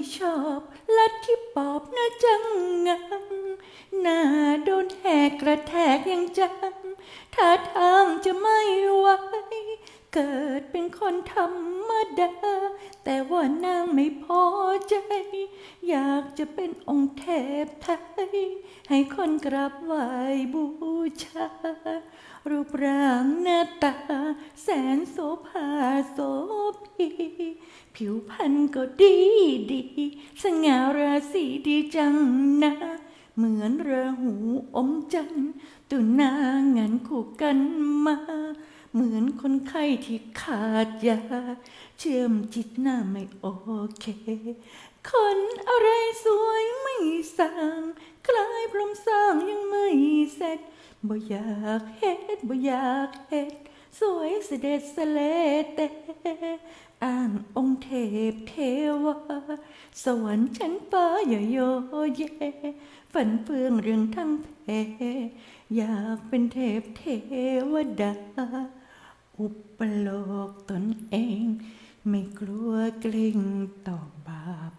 ่ชอบลัดที่ปอบนะจังงังหน้าโดนแหกกระแทกอย่างจังท่าทางจะไม่ไหวเกิดเป็นคนธรรมดา แต่ว่านางไม่พอใจ อยากจะเป็นองค์เทพไทย ให้คนกราบไหว้บูชา รูปร่างหน้าตา แสนโสภาโสภี ผิวพรรณก็ดีดี สง่าราศีดีจังนะ เหมือนราหูอมจันทร์ตุนางานคู่กันมา เหมือนคนไข้ที่ขาดยา เชื่อมจิตหน้าไม่โอเค คนอะไรสวยไม่สั่งคล้ายพรมสร้างยังไม่เสร็จ บ่อยากเฮ็ดบ่อยากเฮ็ดสวยเสด็จสเลแต่ อ้างองค์เทพเทวาสวรรค์ชั้นฟ้าอย่าโยเยฝันเฟืองเรื่องทั้งเพอยากเป็นเทพเทวดา อุปโลกตนเอง ไม่กลัวเกรงต่อบาป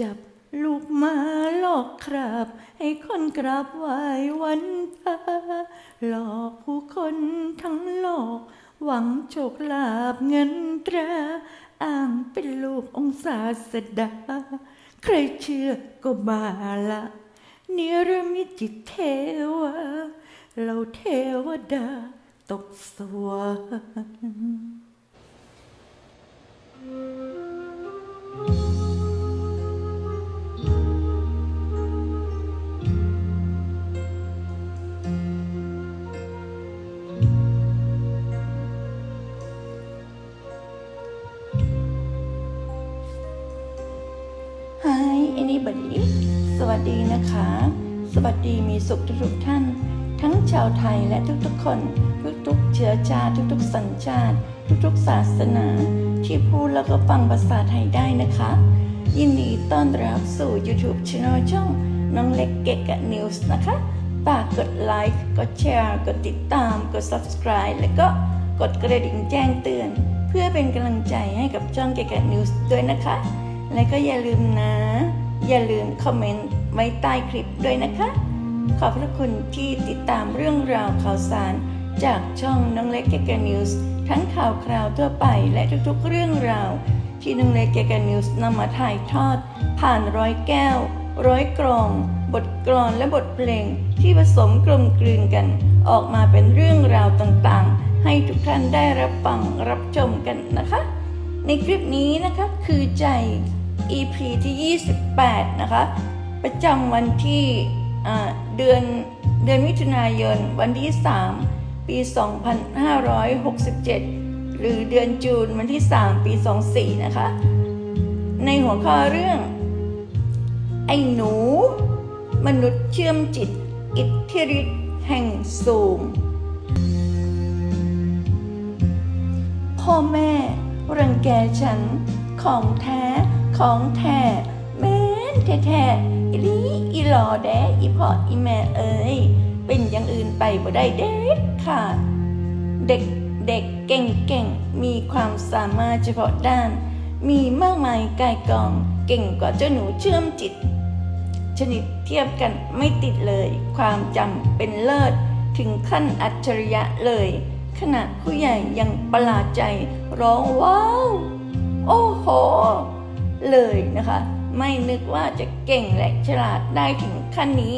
จับลูกมาหลอกคราบให้คนกราบไหว้วันตาหลอกผู้คนทั้งโลก หวังโชคลาภเงินตรา อ้างเป็นลูกองศาสดา ใครเชื่อก็บาละเนรมิตจิตเทวาเราเทวดาตกสวรรค์ Hi anybody สวัสดีนะคะ สวัสดีมีสุขทุกๆท่าน ทั้งชาวไทยและทุกๆคน ทุกๆเชื้อชาติทุกๆสัญชาติ ทุกๆศาสนา ที่พูดแล้วก็ฟังภาษาไทยได้นะคะ ยินดีต้อนรับสู่ YouTube Channel ช่องน้องเล็กเกะกะนิวส์นะคะฝากกดไลค์กดแชร์กดติดตามกด subscribe แล้วก็กดกระดิ่งแจ้งเตือน เพื่อเป็นกำลังใจให้กับช่องเกะกะนิวส์ด้วยนะคะ และก็อย่าลืมนะ อย่าลืมคอมเมนต์ไว้ใต้คลิปด้วยนะคะ ขอบพระคุณที่ติดตามเรื่องราวข่าวสาร จากช่องน้องเล็กเกกนิวส์ทั้งข่าวคราวทั่วไปและทุกๆเรื่องราว ที่น้องเล็กเกกนิวส์นำมาถ่ายทอด ผ่านร้อยแก้ว ร้อยกรอง บทกลอนและบทเพลงที่ผสมกลมกลืนกัน ออกมาเป็นเรื่องราวต่างๆ ให้ทุกท่านได้รับฟังรับชมกันนะคะ ในคลิปนี้นะคะคือใจ EP ที่ 28 นะคะ ประจำวันที่เดือนเดือนมิถุนายน วันที่ 3 ปี 2567 หรือเดือนจูนวันที่ 3 ปี 24 นะคะ ในหัวข้อเรื่อง ไอ้หนู มนุษย์เชื่อมจิต อิทธิฤทธิ์แห่งสูง พ่อแม่รังแกฉันของแท้ ของแท้แม่นแท้ๆอีลีอีหลอแดอีพ่ออีแม่เอ้ยเป็นอย่างอื่นไปบ่ได้เด็ดขาดเด็กเด็กเก่งเก่งมีความสามารถเฉพาะด้าน มีมากมายกายกอง เก่งกว่าเจ้าหนูเชื่อมจิต ชนิดเทียบกันไม่ติดเลย ความจำเป็นเลิศถึงขั้นอัจฉริยะเลย ขนาดผู้ใหญ่ยังประหลาดใจร้องว้าว โอ้โห เลยนะคะ ไม่นึกว่าจะเก่งและฉลาดได้ถึงขั้นนี้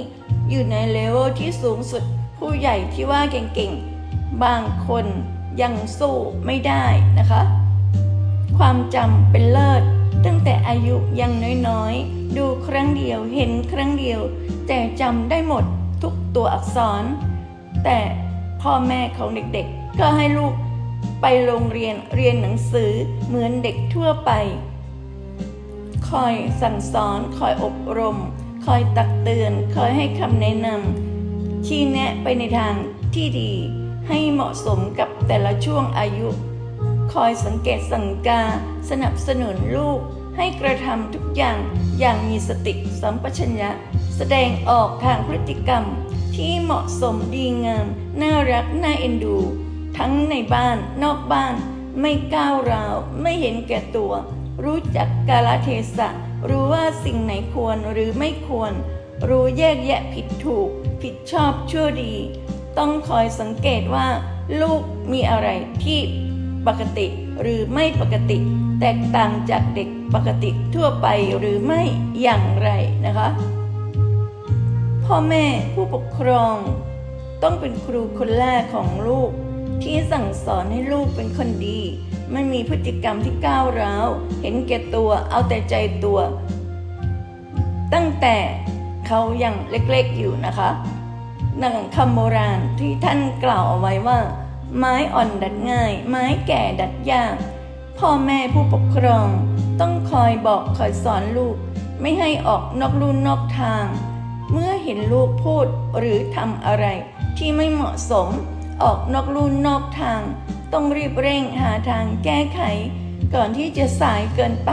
อยู่ในเลเวลที่สูงสุดผู้ใหญ่ที่ว่าเก่งๆ บางคนยังสู้ไม่ได้นะคะ ความจำเป็นเลิศตั้งแต่อายุยังน้อยๆ ดูครั้งเดียวเห็นครั้งเดียว แต่จำได้หมดทุกตัวอักษร แต่พ่อแม่ของเด็กๆ ก็ให้ลูกไปโรงเรียนเรียนหนังสือเหมือนเด็กทั่วไป คอยสั่งสอนคอยอบรม คอยตักเตือน คอยให้คำแนะนำชี้แนะไปในทางที่ดี ให้เหมาะสมกับแต่ละช่วงอายุ คอยสังเกตสังกา สนับสนุนลูก ให้กระทำทุกอย่างอย่างมีสติสัมปชัญญะ แสดงออกทางพฤติกรรมที่เหมาะสมดีงาม น่ารัก น่าเอ็นดู ทั้งในบ้านนอกบ้าน ไม่ก้าวร้าว ไม่เห็นแก่ตัว รู้จักกาลเทศะ รู้ว่าสิ่งไหนควรหรือไม่ควร รู้แยกแยะผิดถูก ผิดชอบชั่วดี ต้องคอยสังเกตว่า ลูกมีอะไรที่ปกติหรือไม่ปกติ แตกต่างจากเด็กปกติทั่วไปหรือไม่อย่างไรนะคะ พ่อแม่ผู้ปกครอง ต้องเป็นครูคนแรกของลูก ที่สั่งสอนให้ลูกเป็นคนดี ไม่มีพฤติกรรมที่ก้าวร้าว เห็นแก่ตัว เอาแต่ใจตัว ตั้งแต่เขายังเล็กๆอยู่นะคะดังคำโบราณที่ท่านกล่าวเอาไว้ว่า ไม้อ่อนดัดง่าย ไม้แก่ดัดยาก พ่อแม่ผู้ปกครอง ต้องคอยบอกคอยสอนลูก ไม่ให้ออกนอกลู่นอกทาง เมื่อเห็นลูกพูดหรือทำอะไรที่ไม่เหมาะสม ออกนอกลู่นอกทาง ต้องรีบเร่งหาทางแก้ไข ก่อนที่จะสายเกินไป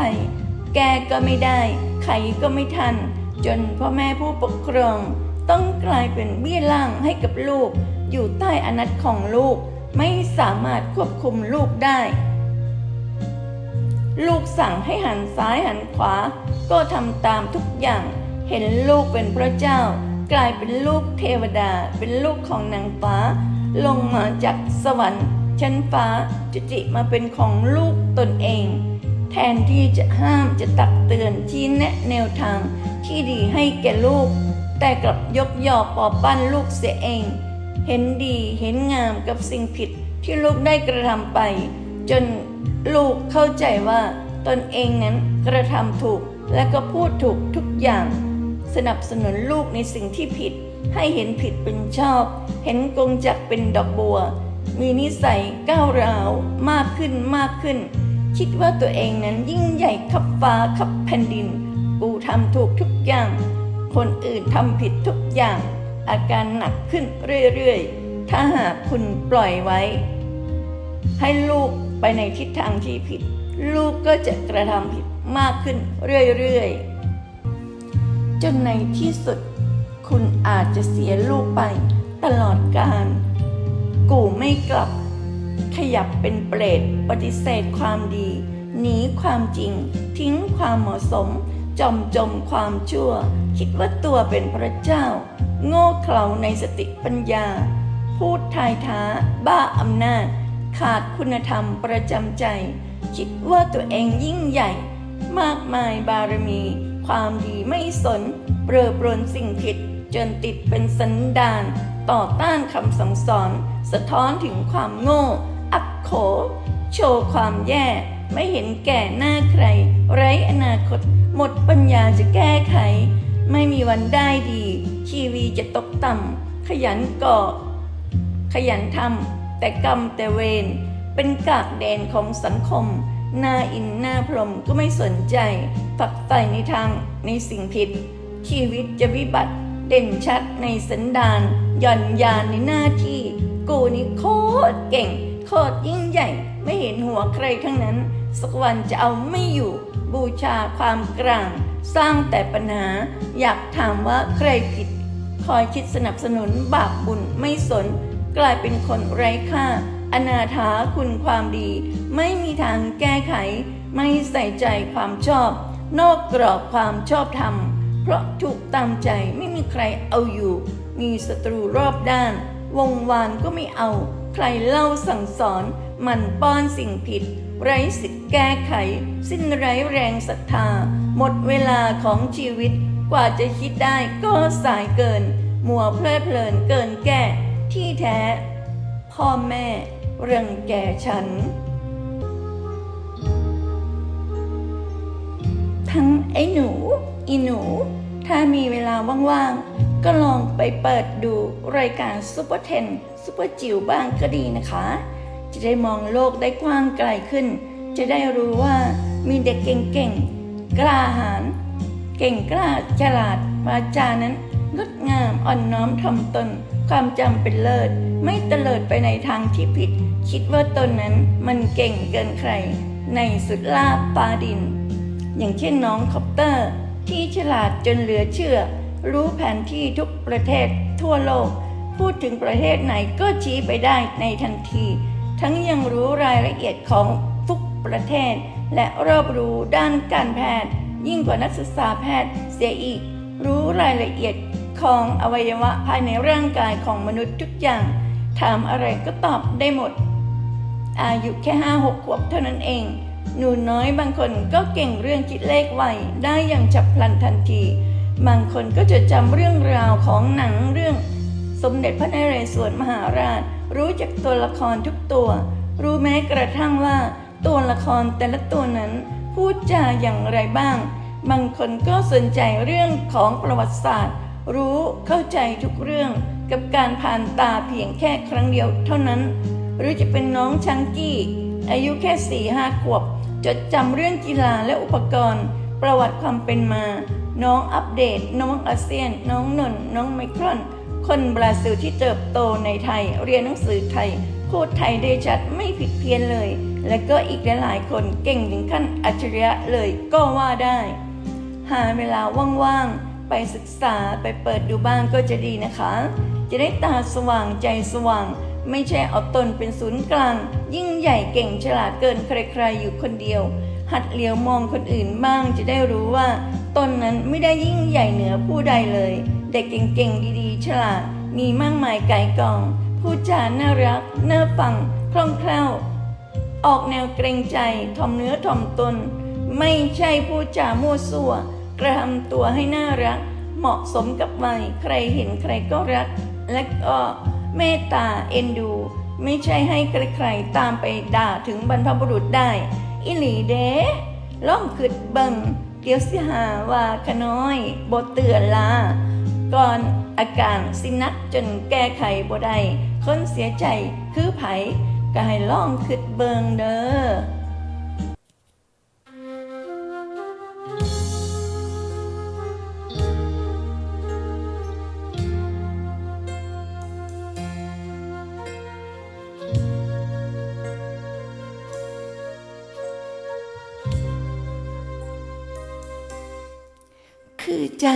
แก้ก็ไม่ได้ ไขก็ไม่ทัน จนพ่อแม่ผู้ปกครอง ต้องกลายเป็นเบี้ยล่างให้กับลูก อยู่ใต้อนัตของลูก ไม่สามารถควบคุมลูกได้ ลูกสั่งให้หันซ้ายหันขวา ก็ทำตามทุกอย่าง เห็นลูกเป็นพระเจ้า กลายเป็นลูกเทวดา เป็นลูกของนางฟ้าลงมาจากสวรรค์ ชั้นฟ้าจุติมาเป็นของลูกตนเอง แทนที่จะห้ามจะตักเตือนชี้แนะแนวทางที่ดีให้แก่ลูก แต่กลับยกยอปอปั้นลูกเสียเอง เห็นดีเห็นงามกับสิ่งผิดที่ลูกได้กระทำไป จนลูกเข้าใจว่าตนเองนั้นกระทำถูกและก็พูดถูกทุกอย่าง สนับสนุนลูกในสิ่งที่ผิด ให้เห็นผิดเป็นชอบ เห็นกงจักเป็นดอกบัว มีนิสัยก้าวร้าวมากขึ้นมากขึ้น คิดว่าตัวเองนั้นยิ่งใหญ่ขับฟ้าขับแผ่นดิน กูทำถูกทุกอย่าง คนอื่นทำผิดทุกอย่าง อาการหนักขึ้นเรื่อยๆ ถ้าหากคุณปล่อยไว้ ให้ลูกไปในทิศทางที่ผิด ลูกก็จะกระทำผิดมากขึ้นเรื่อยๆ จนในที่สุด คุณอาจจะเสียลูกไปตลอดกาล กูไม่กลับ ขยับเป็นเปรตปฏิเสธความดี หนีความจริง ทิ้งความเหมาะสมจอมจมความชั่ว คิดว่าตัวเป็นพระเจ้า โง่เขลาในสติปัญญา พูดทายท้า บ้าอำนาจ ขาดคุณธรรมประจำใจ คิดว่าตัวเองยิ่งใหญ่ มากมายบารมี ความดีไม่สน เปรอปรนสิ่งผิด จนติดเป็นสันดาน ต่อต้านคำสั่งสอน สะท้อนถึงความโง่ อักโข โชว์ความแย่ ไม่เห็นแก่หน้าใคร ไร้อนาคต หมดปัญญาจะแก้ไข ไม่มีวันได้ดี ชีวีจะตกต่ำขยันก่อ ขยันทำแต่กรรมแต่เวรเป็นกากแดนของสังคม หน้าอินหน้าพรหมก็ไม่สนใจ ฝักใฝ่ในทางในสิ่งผิด ชีวิตจะวิบัติ เด่นชัดในสันดานหย่อนยานในหน้าที่ กูนี่โคตรเก่ง โคตรยิ่งใหญ่ ไม่เห็นหัวใครทั้งนั้น สักวันจะเอาไม่อยู่ บูชาความกลาง สร้างแต่ปัญหา อยากถามว่าใครผิด คอยคิดสนับสนุนบาปบุญไม่สน กลายเป็นคนไร้ค่า อนาถาคุณความดี ไม่มีทางแก้ไข ไม่ใส่ใจความชอบ นอกกรอบความชอบธรรม เพราะถูกตามใจไม่มีใครเอาอยู่ มีศัตรูรอบด้าน วงวานก็ไม่เอา ใครเล่าสั่งสอน มันป้อนสิ่งผิด ไร้สิทธิ์แก้ไข สิ้นไร้แรงศรัทธา หมดเวลาของชีวิต กว่าจะคิดได้ก็สายเกิน มัวเพลิดเพลินเกินแก้ ที่แท้ พ่อแม่รังแกฉัน ทั้งไอ้หนู อีหนู ถ้ามีเวลาว่างๆ ก็ลองไปเปิดดูรายการซุปเปอร์เทนซุปเปอร์จิ๋วบ้างก็ดีนะคะ จะได้มองโลกได้กว้างไกลขึ้น จะได้รู้ว่ามีเด็กเก่งๆ กล้าหาญเก่งกล้าฉลาดวาจานั้นงดงามอ่อนน้อมถ่อมตน ความจำเป็นเลิศ ไม่เตลิดไปในทางที่ผิด คิดว่าตนนั้นมันเก่งเกินใคร ในสุดลาบฟ้าดิน อย่างเช่นน้องคอปเตอร์ ที่ฉลาดจนเหลือเชื่อ รู้แผนที่ทุกประเทศทั่วโลก พูดถึงประเทศไหนก็ชี้ไปได้ในทันที ทั้งยังรู้รายละเอียดของทุกประเทศ และรอบรู้ด้านการแพทย์ ยิ่งกว่านักศึกษาแพทย์เสียอีก รู้รายละเอียดของอวัยวะภายในร่างกายของมนุษย์ทุกอย่าง ถามอะไรก็ตอบได้หมด อายุแค่ห้าหกขวบเท่านั้นเอง หนูน้อยบางคนก็เก่งเรื่องคิดเลขไวได้อย่างฉับพลันทันที บางคนก็จะจำเรื่องราวของหนังเรื่อง สมเด็จพระนเรศวรมหาราช รู้จักตัวละครทุกตัว รู้แม้กระทั่งว่า ตัวละครแต่ละตัวนั้น พูดจาอย่างไรบ้าง บางคนก็สนใจเรื่องของประวัติศาสตร์ รู้เข้าใจทุกเรื่องกับการผ่านตาเพียงแค่ครั้งเดียวเท่านั้น หรือจะเป็นน้องชังกี้อายุแค่สี่ห้าขวบ จดจำเรื่องกีฬาและอุปกรณ์ ประวัติความเป็นมา น้องอัปเดต น้องอาเซียน น้องนนน้องไมครอน คนบราซิลที่เติบโตในไทย เรียนหนังสือไทย พูดไทยได้ชัดไม่ผิดเพี้ยนเลย และก็อีกหลายๆคนเก่งถึงขั้นอัจฉริยะเลยก็ว่าได้ หาเวลาว่างๆ ไปศึกษาไปเปิดดูบ้างก็จะดีนะคะ จะได้ตาสว่างใจสว่าง ไม่ใช่เอาตนเป็นศูนย์กลาง ยิ่งใหญ่เก่งฉลาดเกินใครๆอยู่คนเดียว หัดเหลียวมองคนอื่นบ้างจะได้รู้ว่า ตนนั้นไม่ได้ยิ่งใหญ่เหนือผู้ใดเลย เด็กเก่งๆดีๆ ฉลาด มีมากมายไก่กองพูดจาน่ารักน่าฟังคล่องแคล่ว ออกแนวเกรงใจถ่อมเนื้อถ่อมตน ไม่ใช่พูดจามั่วซั่ว กระทำตัวให้น่ารัก เหมาะสมกับวัยใครเห็นใครก็รัก และก็ เมตตาเอ็นดู ไม่ใช่ให้ใครๆตามไปด่าถึงบรรพบุรุษได้อิหลีเด้ล่องขึ้นเบิงเดี๋ยวสิหาว่าขน้อยบเตือนลาก่อนอาการสินักจนแก้ไขบ่ได้คนเสียใจคือไผก็ให้ล่องขึ้นเบิงเด้อ คือใจ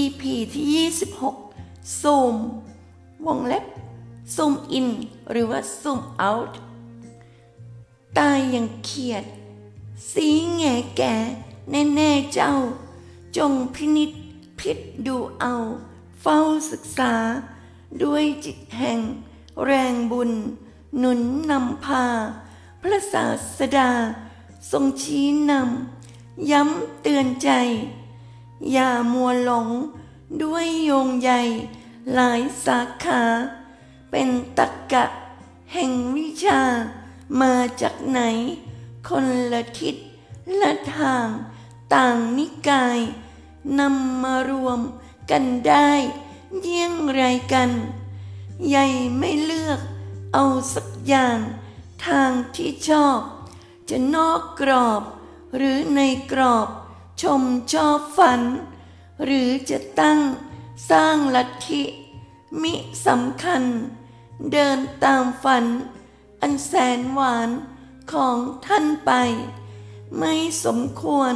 EP ที่ 26 ซูม วงเล็บ ซูมอิน หรือว่าซูมเอาท์ตายอย่างเขียด สีแง่แก่แน่ๆเจ้า จงพินิษพิษดูเอา เฝ้าศึกษา ด้วยจิตแห่ง แรงบุญ หนุนนำพา พระศาสดา ทรงชี้นำย้ำเตือนใจ อย่ามัวหลง ด้วยโยงใยหลายสาขา เป็นตักกะ แห่งวิชา มาจากไหน คนละทิศละทาง ต่างนิกายนำมารวมกันได้ เยี่ยงไรกัน ใหญ่ไม่เลือกเอาสักอย่าง ทางที่ชอบ จะนอกกรอบ หรือในกรอบ ชมชอบฝัน หรือจะตั้งสร้างลัทธิมิสำคัญ เดินตามฝัน อันแสนหวานของท่านไป ไม่สมควร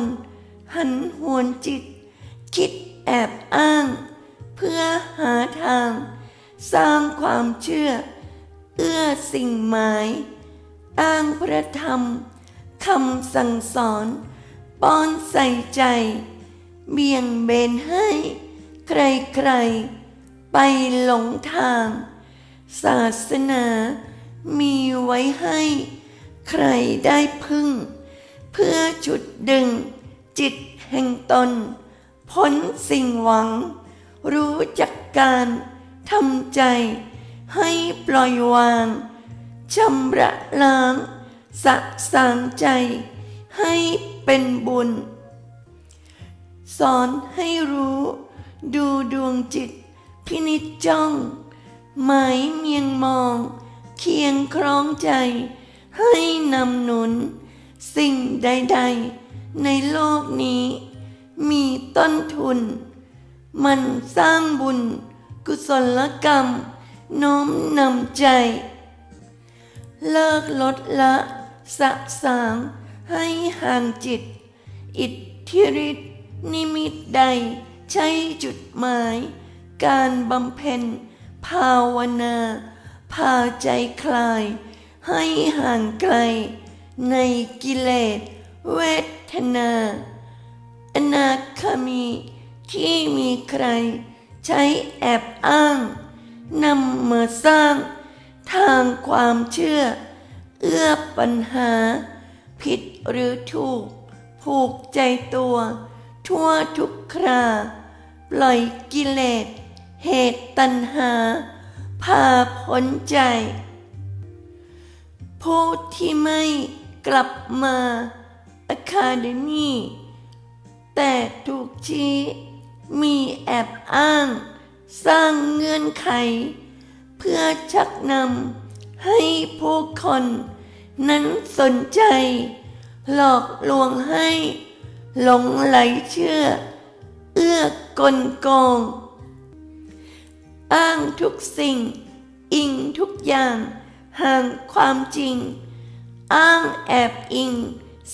หันหวนจิต คิดแอบอ้าง เพื่อหาทาง สร้างความเชื่อ เอื้อสิ่งหมาย อ้างพระธรรมคำสั่งสอน ป้อนใส่ใจ เบี่ยงเบนให้ ใครๆ ไปหลงทาง ศาสนามีไว้ให้ ใครได้พึ่ง เพื่อจุดดึง จิตแห่งตน พ้นสิ่งหวัง รู้จักการทำใจ ให้ปล่อยวางชำระล้างสะสางใจ ให้เป็นบุญ สอนให้รู้ ดูดวงจิต พินิจจ้อง หมายเมียงมอง เคียงคล้องใจ ให้นำหนุน สิ่งใด ๆ ในโลกนี้ มีต้นทุน มันสร้างบุญ กุศลกรรม น้อมนำใจ เลิกลดละสะสาง ให้ห่างจิต อิทธิฤทธินิมิตใด ใช่จุดหมาย การบำเพ็ญ ภาวนา พาใจคลาย ให้ห่างไกล ในกิเลส เวทนา อนาคามีที่มีใคร ใช้แอบอ้างนำมาสร้าง ทางความเชื่อ เอื้อปัญหา ผิดหรือถูก ผูกใจตัว ทั่วทุกครา ปล่อยกิเลส เหตุตัณหา พาพ้นใจ ผู้ที่ไม่กลับมาอะคาเดมีแต่ถูกชี้มีแอบอ้าง สร้างเงื่อนไข เพื่อชักนำให้ผู้คน นั้นสนใจ หลอกลวงให้หลงไหลเชื่อ เอื้อกลโกง อ้างทุกสิ่ง อิงทุกอย่าง ห่างความจริง อ้างแอบอิง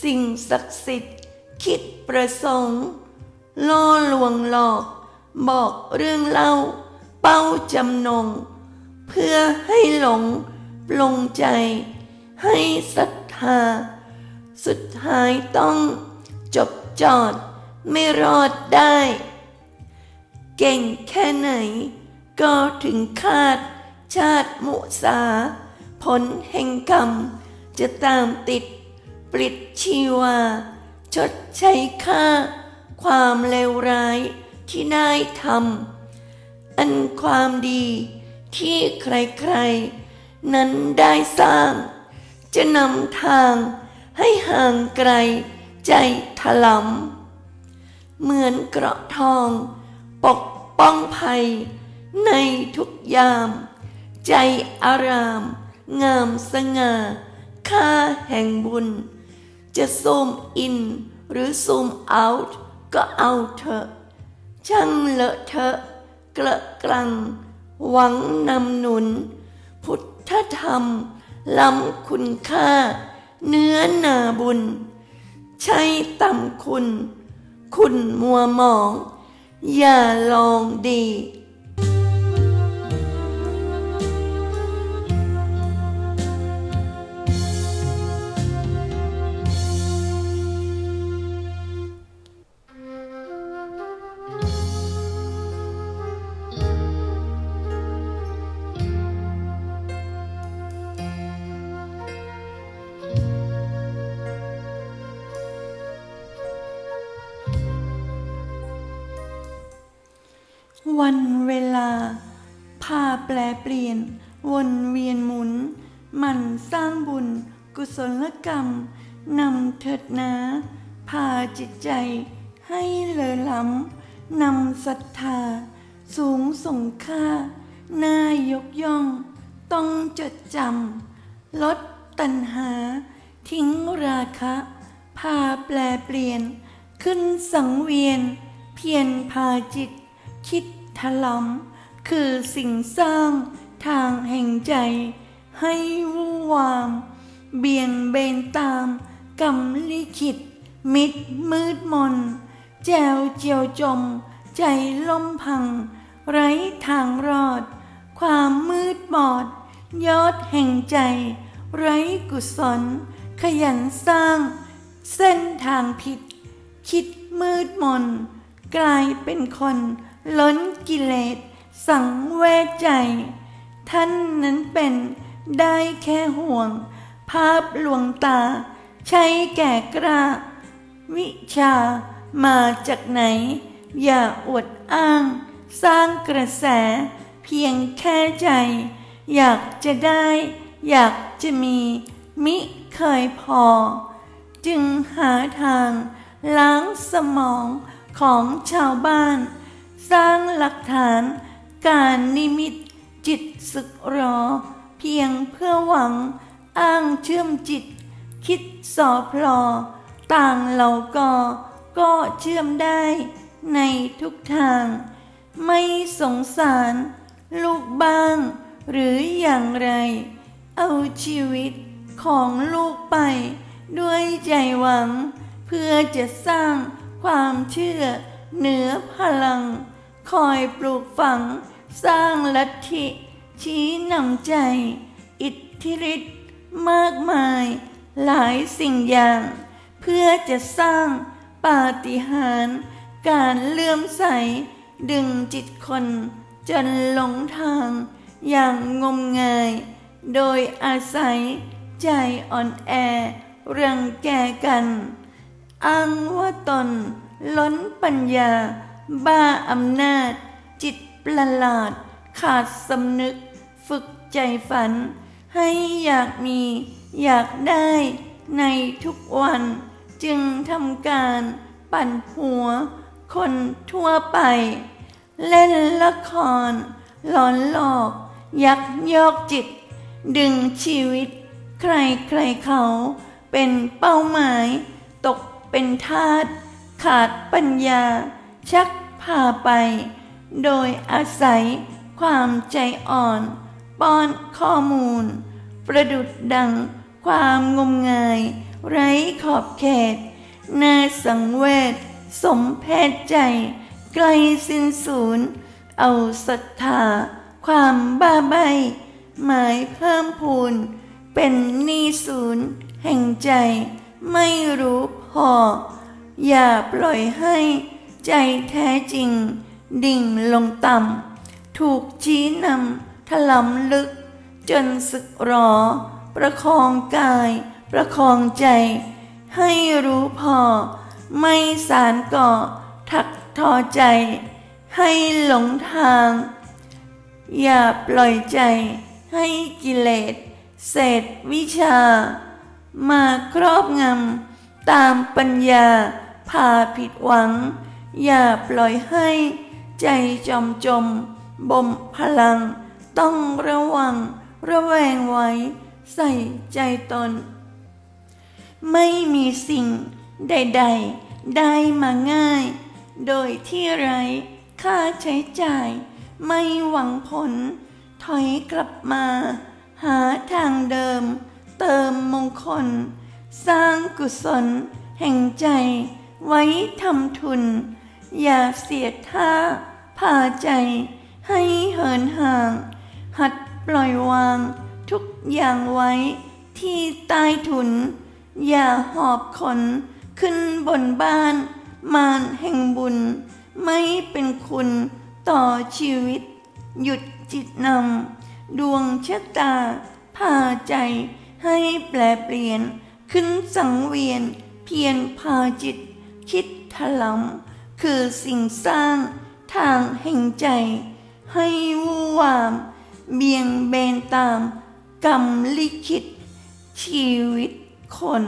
สิ่งศักดิ์สิทธิ์ คิดประสงค์ ล่อลวงหลอก บอกเรื่องเล่า เป้าจำนง เพื่อให้หลงปลงใจ ให้ศรัทธา สุดท้ายต้องจบจอดไม่รอดได้ เก่งแค่ไหน ก็ถึงคาดชาติมุสา ผลแห่งกรรม จะตามติดปลิดชีวา ชดใช้ค่า ความเลวร้ายที่ได้ทำอันความดีที่ใครๆ นั้นได้สร้าง จะนำทางให้ห่างไกลใจถลำเหมือนเกราะทอง ปกป้องภัย ในทุกยาม ใจอาราม งามสง่า ค่าแห่งบุญ จะซูมอินหรือซูมเอาท์ก็เอาเถอะช่างเลอะเทอะเกละกลัง หวังนำหนุน พุทธธรรม ล้ำคุณค่า เนื้อนาบุญ ใช่ต่ำคุณ คุณมัวมอง อย่าลองดี วนเวียนหมุน มันสร้างบุญ กุศลกรรมนำเถิดนาพาจิตใจให้เลอล้ำนำศรัทธา สูงส่งค่าน่ายกย่อง ต้องจดจำลดตัณหา ทิ้งราคะ พาแปลเปลี่ยน ขึ้นสังเวียน เพียรพาจิต คิดถลำคือสิ่งสร้าง ทางแห่งใจให้วู่วาม เบี่ยงเบนตามกรรมลิขิต มิดมืดมน แจวเจียวจม ใจล่มพัง ไร้ทางรอด ความมืดบอด ยอดแห่งใจ ไร้กุศล ขยันสร้าง เส้นทางผิด คิดมืดมน กลายเป็นคน ล้นกิเลส สังเวชใจ ท่านนั้นเป็นได้แค่ห่วง ภาพลวงตา ใช้แก่กล้า วิชามาจากไหน อย่าอวดอ้าง สร้างกระแส เพียงแค่ใจ อยากจะได้ อยากจะมี มิเคยพอ จึงหาทาง ล้างสมองของชาวบ้าน สร้างหลักฐานการนิมิต จิตสึกรอ เพียงเพื่อหวัง อ้างเชื่อมจิต คิดสอพลอ ต่างเราก็ก็เชื่อมได้ในทุกทาง ไม่สงสาร ลูกบ้าง หรืออย่างไร เอาชีวิตของลูกไป ด้วยใจหวัง เพื่อจะสร้างความเชื่อเหนือพลัง คอยปลูกฝัง สร้างลัทธิชี้นำใจ อิทธิฤทธิ์มากมาย หลายสิ่งอย่าง เพื่อจะสร้างปาฏิหาริย์การเลื่อมใส ดึงจิตคน จนหลงทางอย่างงมงาย โดยอาศัยใจอ่อนแอรังแกกัน อ้างว่าตนล้นปัญญา บ้าอำนาจ จิต ประหลาดขาดสำนึก ฝึกใจฝัน ให้อยากมีอยากได้ในทุกวัน จึงทำการปั่นหัว คนทั่วไป เล่นละคร หลอนหลอก ยักยอกจิต ดึงชีวิต ใครใครเขาเป็นเป้าหมาย ตกเป็นทาสขาดปัญญา ชักพาไป โดยอาศัยความใจอ่อนป้อนข้อมูล ประดุดดังความงมงาย ไร้ขอบเขตน่าสังเวชสมเพศใจไกลสิ้นศูนย์เอาศรัทธา ความบ้าใบหมายเพิ่มพูน เป็นหนี้ศูนย์แห่งใจ ไม่รู้พอ อย่าปล่อยให้ใจแท้จริง ดิ่งลงต่ำ ถูกชี้นำถลำลึก จนสึกหรอ ประคองกาย ประคองใจ ให้รู้พอ ไม่สารก่อถักทอใจ ให้หลงทาง อย่าปล่อยใจ ให้กิเลสเศษวิชา มาครอบงำ ตามปัญญาพาผิดหวัง อย่าปล่อยให้ ใจจอมจม บ่มพลัง ต้องระวัง ระแวงไว้ ใส่ใจตน ไม่มีสิ่งใด ๆ ได้มาง่าย โดยที่ไร้ค่าใช้จ่าย ไม่หวังผล ถอยกลับมา หาทางเดิม เติมมงคล สร้างกุศล แห่งใจ ไว้ทำทุน อย่าเสียท่าพาใจให้เหินห่าง หัดปล่อยวางทุกอย่างไว้ที่ใต้ถุน อย่าหอบขนขึ้นบนบ้าน มารแห่งบุญ ไม่เป็นคุณต่อชีวิต หยุดจิตนำดวงชะตาพาใจให้แปลเปลี่ยน ขึ้นสังเวียนเพียรพาจิต คิดถลำ คือสิ่งสร้างทางแห่งใจ ให้วูวาม เบี่ยงเบนตาม กรรมลิขิตชีวิตคน